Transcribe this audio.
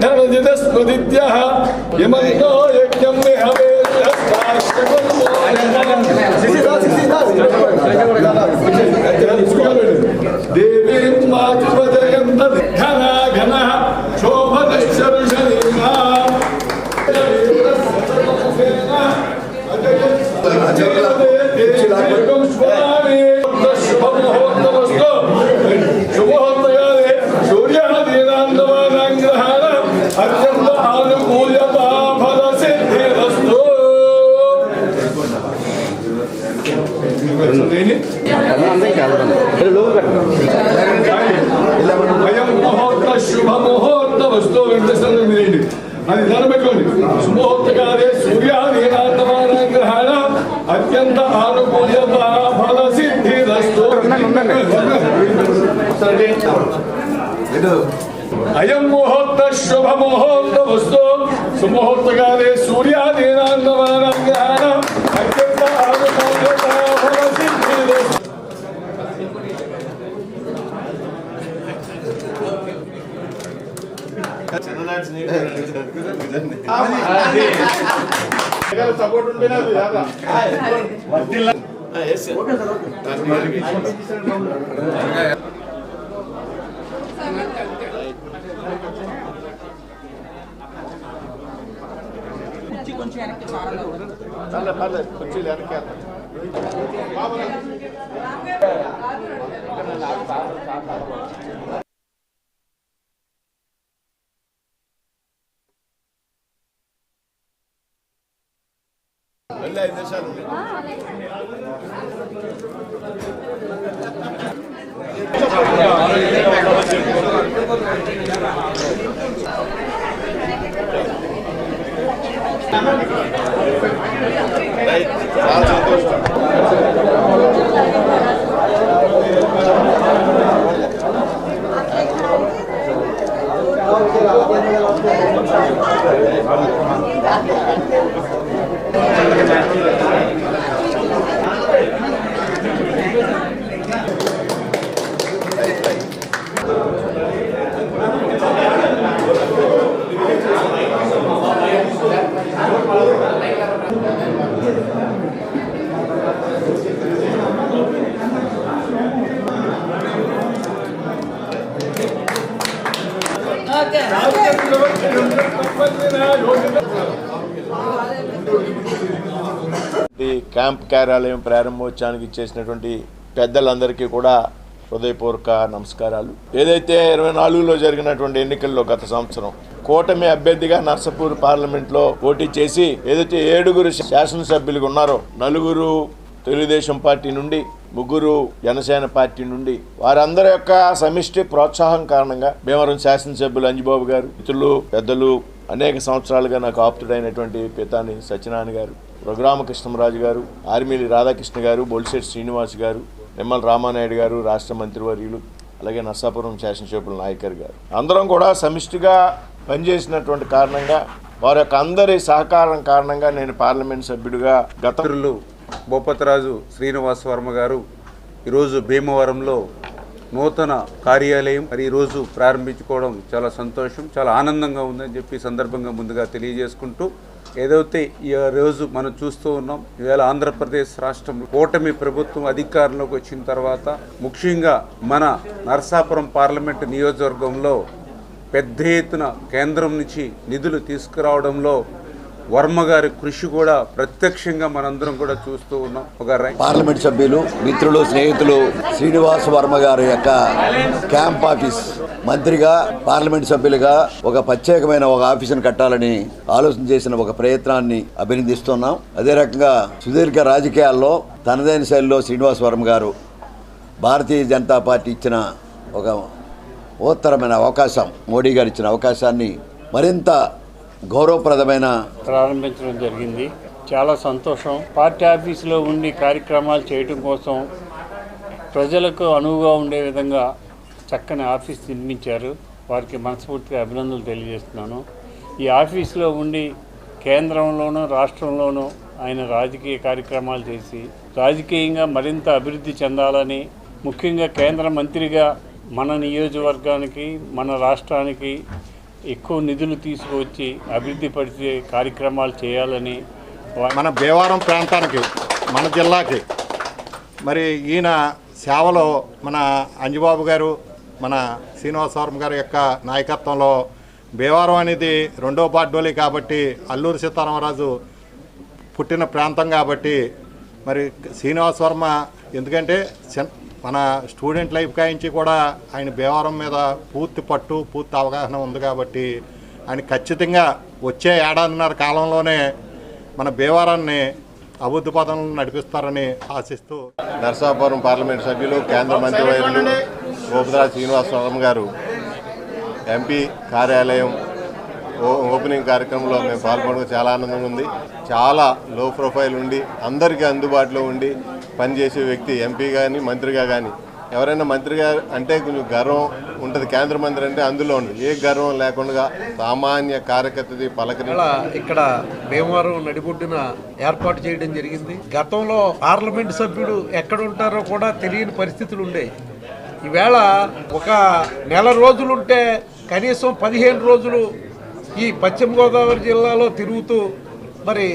మాధనజితస్మదిత్యః ఇమంతో యజ్ఞం దేవీం మాతృపదయంత ఘన ఘన శుభ ముహూర్త వస్తు వెంకటేశ్వర మీరేంటి అది ధనం పెట్టుకోండి. సుముహూర్తకాలే సూర్యాధీనాంతమానంగ్రహాణ అత్యంత ఆనుకూల్యత ఫల సిద్ధిరస్తు అయం ముహూర్త శుభ ముహూర్త వస్తు సుముహూర్తకాలే సూర్యాధీనాంతమానంగ్రహాణ అత్యంత ఆనుకూల్యత ఫల సిద్ధిరస్తు సపోర్ట్ ఉంటేనే అది యాదా. పర్లేదు, పర్లేదు. కుర్చీలు వెనక్కి వేద్దాం. ఇంకా ఐదు నిమిషాలు చాలా సంతోషం ఈ క్యాంప్ కార్యాలయం ప్రారంభోత్సవానికి ఇచ్చేసినటువంటి పెద్దలందరికీ కూడా హృదయపూర్వక నమస్కారాలు. ఏదైతే ఇరవై నాలుగులో జరిగినటువంటి ఎన్నికల్లో గత సంవత్సరం కూటమి అభ్యర్థిగా నర్సపూర్ పార్లమెంట్లో పోటీ చేసి ఏదైతే ఏడుగురు శాసనసభ్యులుగా ఉన్నారో నలుగురు తెలుగుదేశం పార్టీ నుండి ముగ్గురు జనసేన పార్టీ నుండి వారందరి యొక్క సమిష్టి ప్రోత్సాహం కారణంగా భీమవరం శాసనసభ్యులు అంజిబాబు గారు మిత్రులు పెద్దలు అనేక సంవత్సరాలుగా నాకు ఆప్తుడైనటువంటి పితాని సత్యనారాయణ గారు రఘురామకృష్ణరాజు గారు ఆర్మీలి రాధాకృష్ణ గారు బొలిశెట్టి శ్రీనివాస్ గారు నిమ్మల రామానాయుడు గారు రాష్ట్ర మంత్రివర్యులు అలాగే నర్సాపురం శాసనసభ్యుల నాయకర్ గారు. అందరం కూడా సమిష్టిగా పనిచేసినటువంటి కారణంగా వారి యొక్క అందరి సహకారం కారణంగా నేను పార్లమెంట్ సభ్యుడిగా గత మిత్రులు భూపతిరాజు శ్రీనివాస్ వర్మ గారు ఈరోజు భీమవరంలో నూతన కార్యాలయం మరి ఈరోజు ప్రారంభించుకోవడం చాలా సంతోషం చాలా ఆనందంగా ఉందని చెప్పి సందర్భంగా ముందుగా తెలియజేసుకుంటూ ఏదైతే ఈ రోజు మనం చూస్తూ ఉన్నాం ఈవేళ ఆంధ్రప్రదేశ్ రాష్ట్రంలో కూటమి ప్రభుత్వం అధికారంలోకి వచ్చిన తర్వాత ముఖ్యంగా మన నరసాపురం పార్లమెంటు నియోజకవర్గంలో పెద్ద ఎత్తున కేంద్రం నుంచి నిధులు తీసుకురావడంలో వర్మ గారి కృషి కూడా ప్రత్యక్షంగా మనందరం కూడా చూస్తూ ఉన్నాం. ఒక పార్లమెంట్ సభ్యులు మిత్రులు స్నేహితులు శ్రీనివాస్ వర్మ గారి యొక్క క్యాంప్ ఆఫీస్. మంత్రిగా పార్లమెంట్ సభ్యులుగా ఒక ప్రత్యేకమైన ఒక ఆఫీసును కట్టాలని ఆలోచన చేసిన ఒక ప్రయత్నాన్ని అభినందిస్తున్నాం. అదే రకంగా సుదీర్ఘ రాజకీయాల్లో తనదైన శైలిలో శ్రీనివాస్ వర్మ గారు భారతీయ జనతా పార్టీ ఇచ్చిన ఒక ఉత్తరమైన అవకాశం మోడీ గారు ఇచ్చిన అవకాశాన్ని మరింత గౌరవప్రదమైన ప్రారంభించడం జరిగింది. చాలా సంతోషం. పార్టీ ఆఫీసులో ఉండి కార్యక్రమాలు చేయటం కోసం ప్రజలకు అనువుగా ఉండే విధంగా చక్కని ఆఫీస్ నిర్మించారు. వారికి మనస్ఫూర్తిగా అభినందనలు తెలియజేస్తున్నాను. ఈ ఆఫీసులో ఉండి కేంద్రంలోనూ రాష్ట్రంలోనూ ఆయన రాజకీయ కార్యక్రమాలు చేసి రాజకీయంగా మరింత అభివృద్ధి చెందాలని ముఖ్యంగా కేంద్ర మంత్రిగా మన నియోజకవర్గానికి మన రాష్ట్రానికి ఎక్కువ నిధులు తీసుకువచ్చి అభివృద్ధి పరిచే కార్యక్రమాలు చేయాలని మన భీమవరం ప్రాంతానికి మన జిల్లాకి మరి ఈయన సేవలో మన అంజుబాబు గారు మన శ్రీనివాసవరం గారి యొక్క నాయకత్వంలో భీమవరం అనేది రెండో బాడ్డోలి కాబట్టి అల్లూరు సీతారామరాజు పుట్టిన ప్రాంతం కాబట్టి మరి శ్రీనివాస వర్మ ఎందుకంటే మన స్టూడెంట్ లైఫ్ కాయించి కూడా ఆయన భీమవరం మీద పూర్తి పట్టు పూర్తి అవగాహన ఉంది కాబట్టి ఆయన ఖచ్చితంగా వచ్చే ఏడాదిన్నర కాలంలోనే మన భీమవరాన్ని అభివృద్ధి పదంలో నడిపిస్తారని ఆశిస్తూ నర్సాపురం పార్లమెంట్ సభ్యులు కేంద్ర మంత్రివర్యులు గోపదరా శ్రీనివాసరావు గారు ఎంపీ కార్యాలయం ఓ- ఓపెనింగ్ కార్యక్రమంలో మేము పాల్గొనడం చాలా ఆనందంగా ఉంది. చాలా లో ప్రొఫైల్ ఉండి అందరికీ అందుబాటులో ఉండి పనిచేసే వ్యక్తి ఎంపీ కానీ మంత్రిగా కానీ ఎవరైనా మంత్రిగా అంటే కొంచెం గర్వం ఉంటుంది. కేంద్ర మంత్రి అంటే అందులో ఉంది ఏ గర్వం లేకుండా సామాన్య కార్యకర్తది పలకరి ఇక్కడ భీమవరం నడిబొడ్డున ఏర్పాటు చేయడం జరిగింది. గతంలో పార్లమెంట్ సభ్యుడు ఎక్కడ ఉంటారో కూడా తెలియని పరిస్థితులు ఉండేవి ఈవేళ ఒక నెల రోజులుంటే కనీసం పదిహేను రోజులు ఈ పశ్చిమ గోదావరి జిల్లాలో తిరుగుతూ మరి